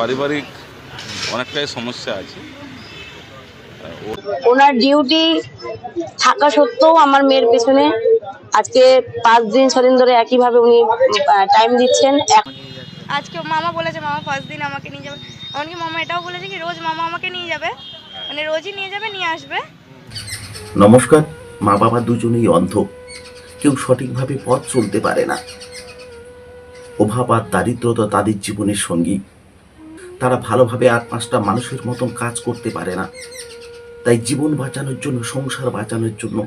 পারিবারিক অনেকটাই সমস্যা আছে। ওনার ডিউটি থাকা সত্ত্বেও আমার মেয়ের পেছনে আজকে পাঁচ দিন ছ দিন ধরে একইভাবে উনি টাইম দিচ্ছেন। আজকে মামা বলেছে মামা ফার্স্ট দিন আমাকে নিয়ে যাবে। এমনকি মামা এটাও বলেছে কি রোজ মামা আমাকে নিয়ে যাবে। মানে রোজই নিয়ে যাবে নিয়ে আসবে। নমস্কার মা বাবা দুজনেই অন্ধ। কেউ সঠিকভাবে পথ চলতে পারে না। অভাব আর দারিদ্রতা তাদের জীবনের সঙ্গী। তারা ভালোভাবে আর পাঁচটা মানুষের মতন কাজ করতে পারে না। তাই জীবন বাঁচানোর জন্য, সংসার বাঁচানোর জন্য,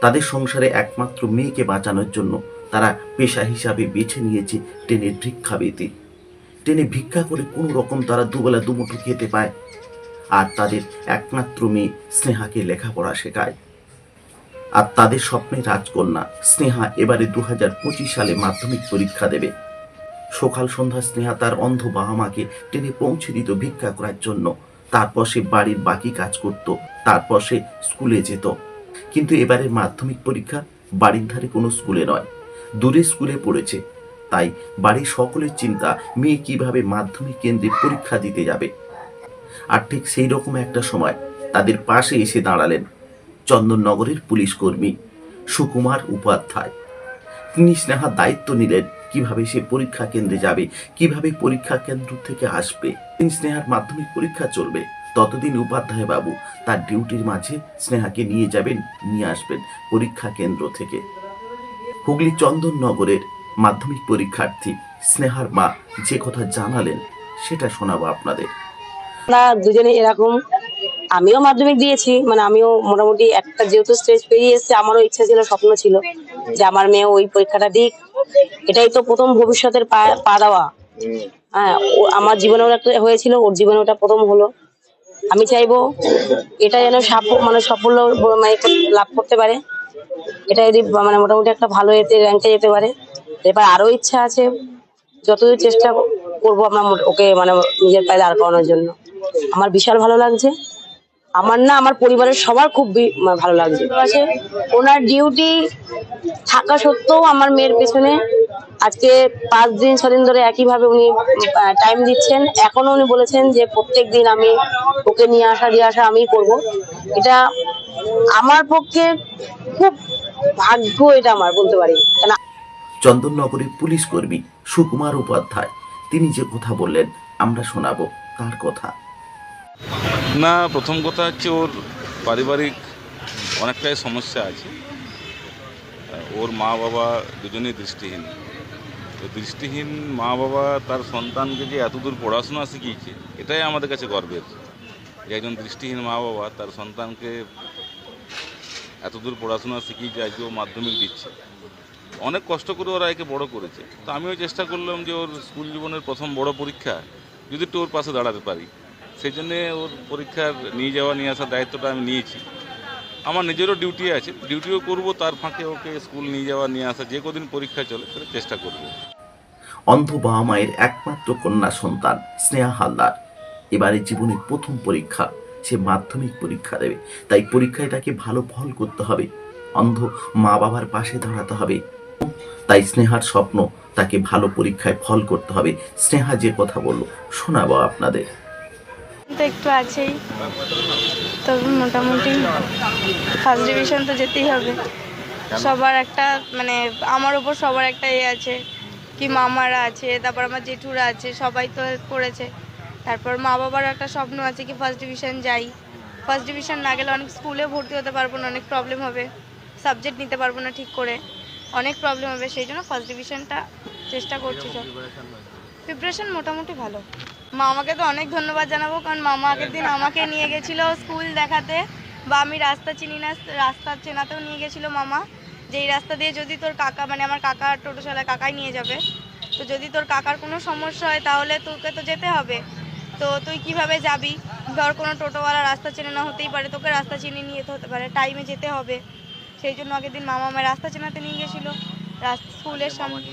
তাদের সংসারে একমাত্র মেয়েকে বাঁচানোর জন্য তারা পেশা হিসাবে বেছে নিয়েছে ট্রেনের ভিক্ষাবেতে ট্রেনে ভিক্ষা করে কোনো রকম তারা দুবেলা দুমুঠো খেতে পায় আর তাদের একমাত্র মেয়ে স্নেহাকে লেখাপড়া শেখায়। আর তাদের স্বপ্নের রাজকন্যা স্নেহা এবারে দু হাজার পঁচিশ সালে মাধ্যমিক পরীক্ষা দেবে। সকাল সন্ধ্যা স্নেহা তার অন্ধ বাবা মাকে টেনে পৌঁছে দিত ভিক্ষা করার জন্য। তারপর সে বাড়ির বাকি কাজ করত, তারপর সে স্কুলে যেত। কিন্তু এবারের মাধ্যমিক পরীক্ষা বাড়ির ধারে কোনো স্কুলে নয়, দূরে স্কুলে পড়েছে। তাই বাড়ির সকলের চিন্তা, মেয়ে কীভাবে মাধ্যমিক কেন্দ্রে পরীক্ষা দিতে যাবে? আর ঠিক সেই রকম একটা সময় তাদের পাশে এসে দাঁড়ালেন চন্দননগরের পুলিশ কর্মী সুকুমার উপাধ্যায়। তিনি স্নেহার দায়িত্ব নিলেন কীভাবে সে পরীক্ষা কেন্দ্রে যাবে? কীভাবে পরীক্ষা কেন্দ্র থেকে আসবে? তিনি স্নেহার মাধ্যমিক পরীক্ষা চলবে। ততদিন উপাধ্যায় বাবু, তার ডিউটির মাঝে স্নেহাকে নিয়ে যাবেন, নিয়ে আসবেন পরীক্ষা কেন্দ্র থেকে। হুগলি চন্দননগরের মাধ্যমিক পরীক্ষার্থী স্নেহার মা যে কথা জানালেন, সেটা শোনাবো আপনাদের। দুজনে এরকম, আমিও মাধ্যমিক দিয়েছি মানে আমিও মোটামুটি একটা যেহেতু স্টেজ পেরিয়ে এসেছে, আমারও ইচ্ছা ছিল, স্বপ্ন ছিল যে আমার মেয়ে ওই পরীক্ষাটা দিক। এটাই তো প্রথম ভবিষ্যতের পা দেওয়া। হ্যাঁ আমার জীবনেও একটা হয়েছিল, ওর জীবনে ওটা প্রথম হলো। আমি চাইব এটা যেন সাফ- মানে সাফল্য মানে লাভ করতে পারে। এটা যদি মানে মোটামুটি একটা ভালো এতে র্যাঙ্কে যেতে পারে। এবার আরও ইচ্ছা আছে, যতদূর চেষ্টা করব আমরা ওকে মানে নিজের পায়ে দাঁড় করানোর জন্য। আমার বিশাল ভালো লাগছে। আমার না আমার পরিবারের সবার খুব ভালো লাগছে। আছে? ওনার ডিউটি থাকা সত্ত্বেও আমার মেয়ের পেছনে আজকে পাঁচ দিন ছ দিন ধরে একইভাবে উনি টাইম দিচ্ছেন। এখনও উনি বলেছেন যে প্রত্যেক দিন আমি ওকে নিয়ে আসা দিয়ে আসা আমিই করব। এটা আমার পক্ষে খুব ভাগ্য এটা আমার বলতে পারি। চন্দননগরের পুলিশ কর্মী সুকুমার উপাধ্যায় তিনি যে কথা বললেন আমরা শোনাবো তার কথা। না, প্রথম কথা হচ্ছে ওর পারিবারিক অনেকটাই সমস্যা আছে। ওর মা বাবা দুজনেই দৃষ্টিহীন। তো দৃষ্টিহীন মা বাবা তার সন্তানকে যে এতদূর পড়াশোনা শিখিয়েছে, এটাই আমাদের কাছে গর্বের। যে একজন দৃষ্টিহীন মা বাবা তার সন্তানকে এতদূর পড়াশোনা শিখিয়েছে, আজকে ও মাধ্যমিক দিচ্ছে। অনেক কষ্ট করে ওরা একে বড় করেছে। তো আমিও চেষ্টা করলাম যে ওর স্কুল জীবনের প্রথম বড় পরীক্ষা যদি একটু ওর পাশে দাঁড়াতে পারি। সেই জন্যে ওর পরীক্ষার নিয়ে যাওয়া, নিয়ে আসার দায়িত্বটা আমি নিয়েছি। আমার নিজেরও ডিউটি আছে। ডিউটিও করব, তার ফাঁকে ওকে স্কুল নিয়ে যাওয়া, নিয়ে আসা, যে কদিন পরীক্ষা চলে সেটা চেষ্টা করব। অন্ধ বাবা মায়ের একমাত্র কন্যা সন্তান, স্নেহা হালদার। এবারে জীবনের প্রথম পরীক্ষা, সে মাধ্যমিক পরীক্ষা দেবে। তাই পরীক্ষায় তাকে ভালো ফল করতে হবে। অন্ধ মা বাবার পাশে দাঁড়াতে হবে। তাই স্নেহার স্বপ্ন, তাকে ভালো পরীক্ষায় ফল করতে হবে। স্নেহা যে কথা বলল, শোনাবো আপনাদের। তো একটু আছেই। তবে মোটামুটি ফার্স্ট ডিভিশন তো যেতেই হবে। সবার একটা মানে আমার ওপর সবার একটা এ আছে কি মামারা আছে তারপর আমার জেঠুরা আছে সবাই তো করেছে। তারপর মা বাবার একটা স্বপ্ন আছে কি ফার্স্ট ডিভিশন যাই। ফার্স্ট ডিভিশন না গেলে অনেক স্কুলে ভর্তি হতে পারব না অনেক প্রবলেম হবে। সাবজেক্ট নিতে পারব না ঠিক করে। অনেক প্রবলেম হবে সেই জন্য ফার্স্ট ডিভিশনটা চেষ্টা করছি সব। প্রিপারেশন মোটামুটি ভালো। মামাকে তো অনেক ধন্যবাদ জানাব, কারণ মামা আগের দিন আমাকে নিয়ে গেছিল স্কুল দেখাতে, বা আমি রাস্তা চিনি না, রাস্তা চেনাতেও নিয়ে গেছিল মামা। যে এই রাস্তা দিয়ে যদি তোর কাকা মানে আমার কাকা টোটো চালায় কাকাই নিয়ে যাবে, তো যদি তোর কাকার কোনো সমস্যা হয়, তাহলে তোকে তো যেতে হবে। তো তুই কীভাবে যাবি? ধর কোনো টোটোওয়ালা রাস্তা চেনে না হতেই পারে, তোকে রাস্তা চিনি নিয়ে যেতে হতে পারে টাইমে যেতে হবে। সেই জন্য আগের দিন মামা আমার রাস্তা চেনাতে নিয়ে গেছিল। স্কুলের সামনে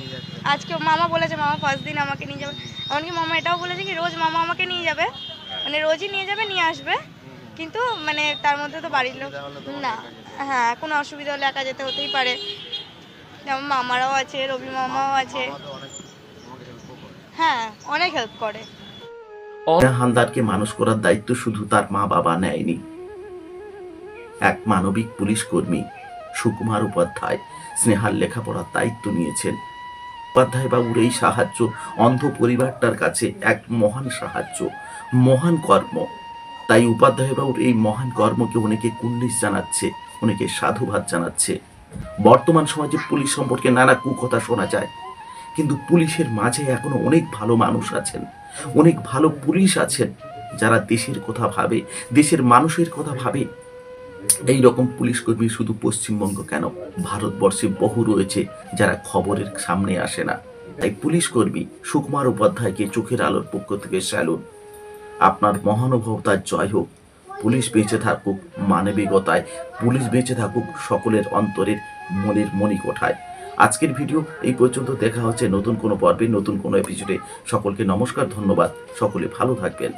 আজকে মামা বলেছে মামা ফার্স্ট দিন আমাকে নিয়ে যাবে। এমনকি মামা এটাও বলেছে কি রোজ মামা আমাকে নিয়ে যাবে। মানে রোজই নিয়ে যাবে নিয়ে আসবে। কিন্তু মানে তার মধ্যে তো বাড়ির লোক না। হ্যাঁ কোনো অসুবিধা হলে একা যেতে হতেই পারে। যেমন মামারাও আছে রবি মামাও আছে। হ্যাঁ অনেক হেল্প করে। হালদারকে মানুষ করার দায়িত্ব শুধু তার মা বাবা নেয়নি। এক মানবিক পুলিশ কর্মী সুকুমার উপাধ্যায় স্নেহার লেখাপড়ার দায়িত্ব নিয়েছেন। বাবুর এই সাহায্য অন্ধ পরিবারটার কাছে এক মহান সাহায্য, মহান কর্ম। তাই উপাধ্যায় বাবুর এই মহান কর্মকে অনেকে কুল্লিশ জানাচ্ছে, অনেকে সাধুবাদ জানাচ্ছে। বর্তমান সমাজে পুলিশ সম্পর্কে নানা কুকথা শোনা যায়। কিন্তু পুলিশের মাঝে এখনও অনেক ভালো মানুষ আছেন, অনেক ভালো পুলিশ আছেন, যারা দেশের কথা ভাবে, দেশের মানুষের কথা ভাবে। এই রকম পুলিশ কর্মী শুধু পশ্চিমবঙ্গ কেন? ভারতবর্ষে বহু রয়েছে যারা খবরের সামনে আসে না। তাই পুলিশ কর্মী সুকুমার উপাধ্যায়কে চোখের আলোর পক্ষ থেকে স্যালুন। আপনার মহানুভবতার জয় হোক। পুলিশ বেঁচে থাকুক মানবিকতায়। পুলিশ বেঁচে থাকুক সকলের অন্তরের মনের মণিকোঠায়। আজকের ভিডিও এই পর্যন্ত। দেখা হচ্ছে নতুন কোনো পর্বে, নতুন কোনো এপিসোডে সকলকে নমস্কার, ধন্যবাদ। সকলে ভালো থাকবেন।